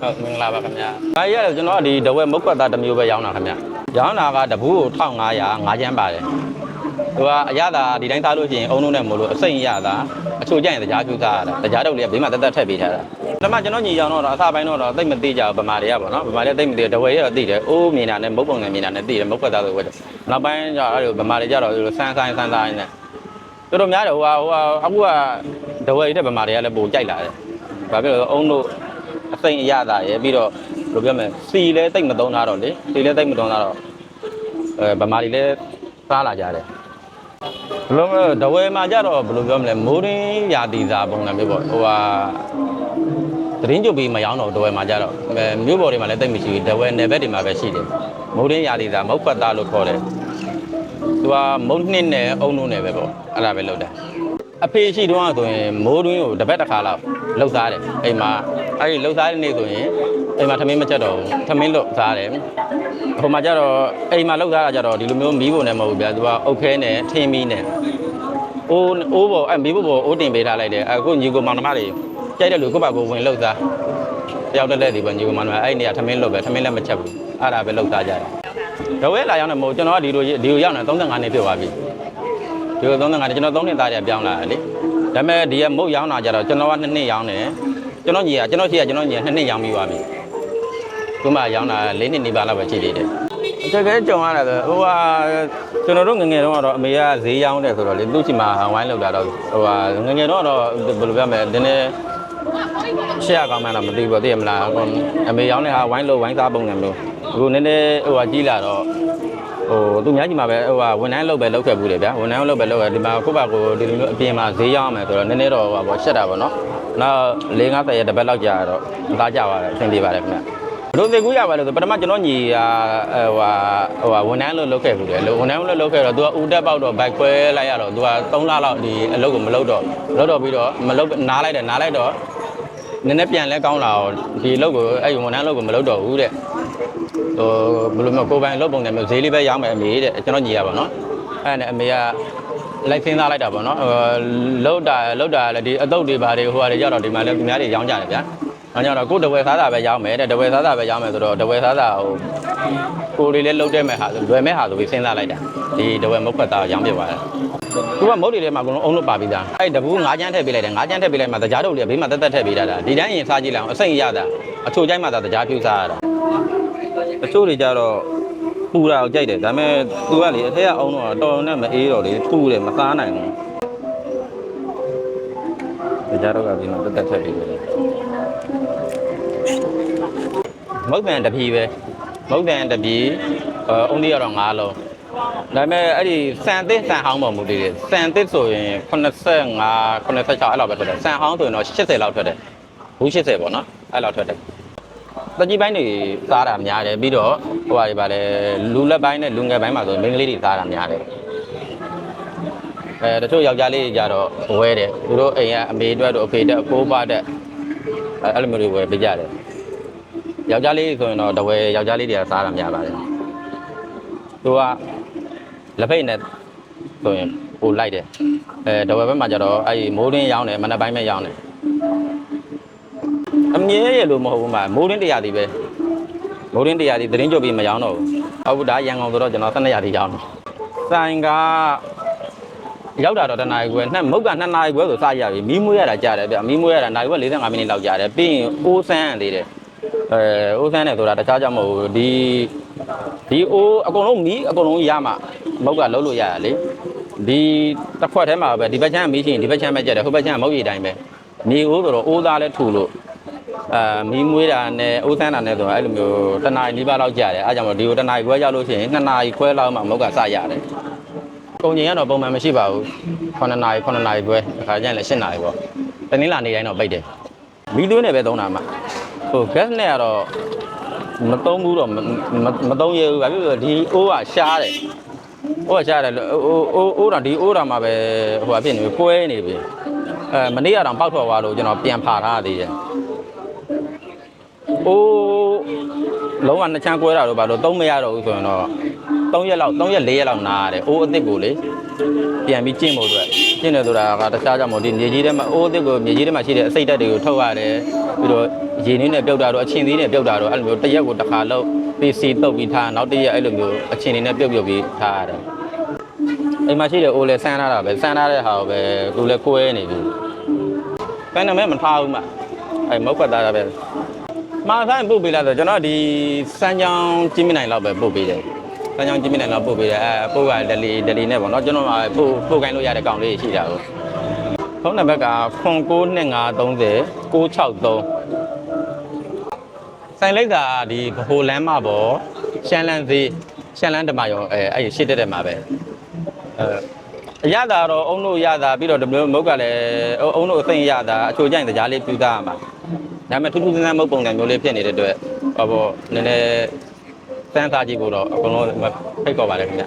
ဟုတ်မင်္ဂလာပါခင်ဗျာ။ဒါကြီးရတယ်ကျွန်တော်ကဒီတဝက်မုတ်ကွက်သားတစ်မျိုးပဲရောင်းတာခင်ဗျ။ရောင်းတာကတပူးကို1500 5ချမ်းပါတယ်။သူကအရသာဒီတိုင်းသားလို့ရှိရင်အုံလုံးနဲ့မို့လို့အစိမ့်ရတာအချိုကျရင်တရားပြူသားရတာတရားတော့လေးကဘေးမှာတက်တက်ထည့်ပေးထားတာ။ဒါမှကျွန်တော်ညီရောင်းတော့အစားပိုင်းတော့သိပ်မသိကြဘူးဗမာတွေကပေါ့နော်။ဗမာတွေသိပ်မသိတဝက်ရတော့သိတယ်။အိုးမြင်တာနဲ့မုတ်ပုံနဲ့မြင်တာနဲ့သိတယ်မုတ်ကွက်သားဆိုဝက်တယ်။နောက်ပိုင်းကျတော့အဲ့လိုဗမာတွေကြတော့ဆန်းဆိုင်ဆန်းဆိုင်နဲ့တော်တော်များတယ်ဟိုဟာဟိုဟာအခုကတဝက်ရတဲ့ဗမာတွေကလည်းပိုကြိုက်လာတယ်။ဘာဖြစ်လို့လဲအုံတို့ အစိမ့်အရသာရယ်ပြီးတော့ဘယ်လိုပြောမလဲစီလဲတိတ်မသုံးထားတော့လေစီလဲတိတ်မသုံးထားတော့အဲဗမာတွေလည်းစားလာကြတယ်ဘယ်လိုလဲဒဝဲမှာကြတော့ဘယ်လိုပြောမလဲမိုးရင်းရာသီစာပုံစံမျိုးပေါ့ဟိုဟာသတင်းကြုတ်ပြီးမရောင်းတော့ဒဝဲမှာကြတော့အဲမြို့ပေါ်တွေမှာလည်းတိတ်မရှိဘူးဒဝဲနယ်ဘက်တွေမှာပဲရှိတယ်မိုးရင်းရာသီစာမုတ်ပတ်သားလို့ခေါ်တယ်သူကမုတ်နှစ်နဲ့အုံလုံးနဲ့ပဲပေါ့အဲ့ဒါပဲလုပ်တယ်အဖေရှိတော့ဆိုရင်မိုးတွင်းကိုတစ်ပတ်တစ်ခါလောက်လှုပ်သားတယ်အိမ်မှာ အဲ့ဒီလှုပ်သားတဲ့နေ့ဆိုရင်အိမ်မှာထမင်းမချက်တော့ဘူးထမင်းလွတ်သားတယ်ဟိုမှာကျတော့အိမ်မှာလှုပ်သားတာကျတော့ဒီလိုမျိုးမီးပုံနဲ့မဟုတ်ဘူးဗျာသူကအုတ်ခဲနဲ့ထင်းမီးနဲ့အိုးအိုးပေါ်အဲ့မီးပုံပေါ်အိုးတင်ပေးထားလိုက်တယ်အခုညီကိုမောင်နှမတွေကြိုက်တဲ့လူကိုယ့်ဘာကိုဝင်လှုပ်သားတယောက်တက်လက်ဒီပေါ့ညီကိုမောင်နှမအဲ့ဒီနေရာထမင်းလွတ်ပဲထမင်းလည်းမချက်ဘူးအဲ့ဒါပဲလှုပ်သားကြတယ်ဒဝဲလာရောက်နေမဟုတ်ကျွန်တော်ကဒီလိုဒီလိုရောက်နေ35နှစ်ပြည့်သွားပြီဒီလို35ကျွန်တော်3နှစ်သားတည်းပြောင်းလာတယ်လေဒါပေမဲ့ဒီကမုတ်ရောင်းတာကြတော့ကျွန်တော်က2နှစ်ရောင်းတယ် ကျွန်တော်ညီကကျွန်တော်ရှိကကျွန်တော်ညီက2နှစ်ရောင်းပြီးသွားပြီခုမှရောင်းတာ4နှစ်နေပါလောက်ပဲရှိသေးတယ်အချက်ကဲကြုံရတာဆိုဟိုဟာကျွန်တော်တို့ငယ်ငယ်တုန်းကတော့အမေကဈေးရောင်းတယ်ဆိုတော့လေသူ့ချီမှာဝိုင်းလောက်တာတော့ဟိုဟာငယ်ငယ်တုန်းကတော့ဘယ်လိုပြောမလဲဒီနေ့ရှေ့ရကောင်းမှန်းတော့မသိဘူးသိရမလားအမေရောင်းတဲ့ဟာဝိုင်းလို့ဝိုင်းသားပုံစံမျိုးအခုနည်းနည်းဟိုဟာကြီးလာတော့ဟိုသူများကြီးမှာပဲဟိုဟာဝန်ထမ်းလုပ်ပဲလုပ်ခဲ့ဘူးလေဗျာဝန်ထမ်းလုပ်ပဲလုပ်ခဲ့ဒီမှာကိုယ့်ဘာကိုဒီလိုမျိုးအပြင်မှာဈေးရောက်အောင်မယ်ဆိုတော့နည်းနည်းတော့ဟိုဟာပေါ့ရှက်တာပေါ့နော် နောက်၄50ရက်တစ်ပတ်လောက်ကြာတော့မသားကြပါဘူးအဆင်ပြေပါတယ်ခင်ဗျဘလို့သေကူရပါလို့ဆိုပထမကျွန်တော်ညီကဟိုဟာဟိုဟာဝန်ထမ်းလို့လုပ်ခဲ့ဘူးလေဝန်ထမ်းလို့လုပ်ခဲ့တော့သူကဦးတက်ပေါက်တော့ဘိုက်ခွဲလိုက်ရတော့သူက3လလောက်ဒီအလုပ်ကိုမလုပ်တော့လုပ်တော့ပြီးတော့မလုပ်နားလိုက်တယ်နားလိုက်တော့နည်းနည်းပြန်လဲကောင်းလာတော့ဒီအလုပ်ကိုအဲ့ဒီဝန်ထမ်းလုပ်ကိုမလုပ်တော့ဘူးတဲ့ဟိုဘယ်လိုမျိုးကိုယ်ပိုင်လုပ်ပုံနဲ့မျိုးဈေးလေးပဲရောင်းမယ်အမေတဲ့ကျွန်တော်ညီရပါတော့အဲ့ဒါနဲ့အမေက လိုက်စင်းသားလိုက်တာပေါ့နော်ဟိုလောက်တာလောက်တာလည်းဒီအတုပ်တွေဘာတွေဟိုဟာတွေကြတော့ဒီမှာလည်းသူများတွေရောင်းကြတယ်ဗျာ။နောက်ကြတော့ကိုယ်တဝဲစားတာပဲရောင်းမယ်တဲ့တဝဲစားတာပဲရောင်းမယ်ဆိုတော့တဝဲစားတာဟိုကိုယ်လေးလည်းလုတ်တဲ့မဲ့ဟာဆိုလွယ်မဲ့ဟာဆိုပြီးစဉ်းစားလိုက်တာဒီတဝဲမုတ်ခွက်သားရောင်းပြသွားတယ်သူကမုတ်တွေထဲမှာအကုန်လုံးအုံလို့ပါပြီးသားအဲ့တပူး၅ချမ်းထည့်ပေးလိုက်တယ်၅ချမ်းထည့်ပေးလိုက်မှတရားတို့လေးကဘေးမှာတက်တက်ထည့်ပေးတာဒီတိုင်းရင်စားကြည့်လိုက်အောင်အစိမ့်ရတာအချိုကျိုင်းမှသာတရားဖြူစားရတာတချို့တွေကြတော့ ပူတာကိုကြိုက်တယ်ဒါပေမဲ့သူကလေအထက်ကအုံတော့တော်တော်နဲ့မအေးတော့လေပူတယ်မစားနိုင်ဘူးဒါကြတော့ကဒီမှာတက်တက်ထက်ပြီးတယ်မုတ်တန်တစ်ပြီပဲမုတ်တန်တစ်ပြီအုံးလေးကတော့9လုံးဒါပေမဲ့အဲ့ဒီစံသစ်စံဟောင်းပေါ်မူတည်တယ်စံသစ်ဆိုရင်85 86အဲ့လောက်ပဲထွက်တယ်စံဟောင်းဆိုရင်တော့80လောက်ထွက်တယ်ဘူး80ပေါ့နော်အဲ့လောက်ထွက်တယ် တကြီးပိုင်းတွေစားတာများတယ်ပြီးတော့ဟိုဟာတွေပါလေလူလက်ပိုင်းနဲ့လူငယ်ပိုင်းမှာဆိုမိန်းကလေးတွေစားတာများတယ်အဲတချို့ယောက်ျားလေးတွေကြတော့ဝဲတယ်သူတို့အိမ်ကအမေအတွက်တို့အဖေအတွက်အဖိုးပါအတွက်အဲအဲ့လိုမျိုးတွေဝဲပေးကြတယ်ယောက်ျားလေးဆိုရင်တော့တဝဲယောက်ျားလေးတွေကစားတာများပါတယ်သူကလက်ဖိတ်နဲ့ဆိုရင်ပိုလိုက်တယ်အဲတဝဲဘက်မှာကြတော့အဲ့ဒီမိုးရင်းရောင်းတယ်မနက်ပိုင်းပဲရောင်းတယ် အမြဲရလို့မဟုတ်ဘူးမှာမိုးရင်းတရားဒီပဲမိုးရင်းတရားဒီသတင်းကြုတ်ပြီးမရောင်းတော့ဘူးအခုဒါရန်ကုန်ဆိုတော့ကျွန်တော်12ရာဒီရောင်းတယ်ဆိုင်ကရောက်တာတော့တနာရီခွဲနှစ်မုတ်က2နာရီခွဲဆိုစရပြီမီးမွေးရတာကြားတယ်ဗျမီးမွေးရတာနာရီခွဲ45မိနစ်လောက်ကြားတယ်ပြီးရင်အိုးဆန်းသေးတယ်အဲအိုးဆန်းတယ်ဆိုတာတခြားကြောင့်မဟုတ်ဘူးဒီဒီအိုးအကုန်လုံးမီးအကုန်လုံးရမှမုတ်ကလုံးလို့ရရလေဒီတစ်ခွက်ထဲမှာပဲဒီဘက်ချမ်းမီးရှိရင်ဒီဘက်ချမ်းပဲကြက်တယ်ဟိုဘက်ချမ်းမုတ်ရည်တိုင်းပဲမြေအိုးဆိုတော့အိုးသားလဲထူလို့ အာမီးမွေးတာနဲ့အိုးဆန်းတာနဲ့ဆိုတော့အဲ့လိုမျိုးတစ်နာရီလေးပါလောက်ကြာတယ်အဲဒါကြောင့်မို့ဒီကိုတစ်နာရီခွဲရောက်လို့ရှိရင်နှစ်နာရီခွဲလောက်မှမုတ်ကစရတယ်ကုန်ချိန်ကတော့ပုံမှန်မရှိပါဘူး9နာရီ9နာရီခွဲအခါကျရင်လည်း10နာရီပေါ့တနင်္လာနေ့တိုင်းတော့ပိတ်တယ်မီးသွင်းနဲ့ပဲသုံးတာမှဟို gas နဲ့ကတော့မသုံးဘူးတော့မမမသုံးရဘူးဘာဖြစ်လို့လဲဒီအိုးကရှားတယ်အိုးကရှားတယ်အိုးအိုးအိုးတော့ဒီအိုးတော့မှပဲဟိုအဖြစ်နေပြီကွဲနေပြီအဲမနေ့ကတော့ပောက်ထွက်သွားလို့ကျွန်တော်ပြန်ဖာထားသေးတယ် အိုးလုံးဝနှစ်ချမ်းကွဲတာတော့ဘာလို့သုံးမရတော့ဘူးဆိုရင်တော့3ရက်လောက်3ရက်4ရက်လောက်နားရတယ်အိုးအစ်စ်ကိုလေပြန်ပြီးကျင့်ဖို့အတွက်ကျင့်တယ်ဆိုတာကတခြားကြောင့်မဟုတ်ဒီမြေကြီးထဲမှာအိုးအစ်စ်ကိုမြေကြီးထဲမှာရှိတဲ့အစိတ်ဓာတ်တွေကိုထုတ်ရတယ်ပြီးတော့ရေနည်းနဲ့ပြုတ်တာတော့အချင်းသေးနဲ့ပြုတ်တာတော့အဲ့လိုမျိုးတစ်ရက်ကိုတစ်ခါလောက် PC တုတ်ပြီးထားနောက်တစ်ရက်အဲ့လိုမျိုးအချင်းနေနဲ့ပြုတ်ပြုတ်ပြီးထားရတယ်အိမ်မှာရှိတဲ့အိုးလဲဆန်းထားတာပဲဆန်းထားတဲ့ဟာကိုပဲသူလဲကိုယ်နေပြီဘယ်နှမဲမထားဘူးမအဲ့မုတ်ပတ်သားတာပဲ မာဆိုင်ပုတ်ပေးလာဆိုကျွန်တော်ဒီစမ်းချောင်းကျင်းမနိုင်လောက်ပဲပုတ်ပေးတယ်စမ်းချောင်းကျင်းမနိုင်လောက်ပုတ်ပေးတယ်အဲပုတ်ကဒလီဒလီနဲ့ပေါ့နော်ကျွန်တော်ကပုတ်ပုတ်ကိုင်းလို့ရတဲ့ကောင်လေးရှိတာကိုဖုန်းနံပါတ်က092530 663ဆိုင်လိုက်တာဒီဗဟိုလမ်းမပေါ်ရှမ်းလန်းသေးရှမ်းလန်းဓမ္မရောအဲအဲ့ဒီရှစ်တက်တက်မှာပဲအဲအရသာတော့အုံတို့ရသာပြီးတော့ဒီမျိုးမုတ်ကလည်းအုံတို့အသိရသာအချိုကျရင်တရားလေးပြူသားရမှာ ဒါပေမဲ့ထူးထူးဆန်းဆန်းမုတ်ပုံစံမျိုးလေးဖြစ်နေတဲ့အတွက်ဟောပေါ့နည်းနည်းစမ်းစားကြည့်ဖို့တော့အကုန်လုံးဖိတ်ခေါ်ပါတယ်ခင်ဗျ